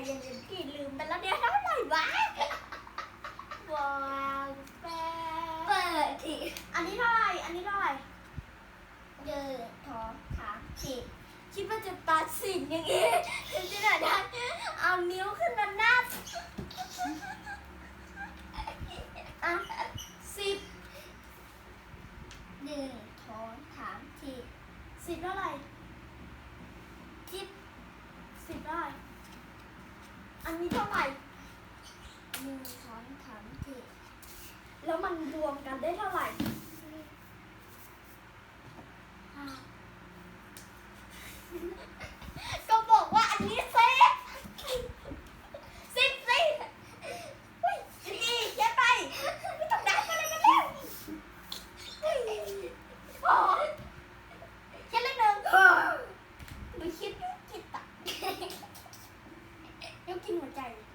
อะอย่างอื่นพี่ลืมไปแล้วเนี่ยเท่าไหร่วะวางแปดเปิดทีอันนี้เท่าไหร่ อันนี้เท่าไหร่เดินทอถามทีคิดว่าจะตัดสินอย่างงี้ฉันจะได้ได้เอานิ้วขึ้นมานับอะสิบเดินทองถามทีสิบเท่าไหร่สิบ อันนี้เท่าไหร่หนึ่งสองถามทีแล้วมันรวมกันได้เท่าไหร่ ห้า ก็บอกว่าอันนี้สิบสิบสิเฮ้ยดีเขียนไป ไม่ต้องดักอะไรกันแล้วเฮ้ยโอ้เขียนเลขหนึ่ง หนูคิด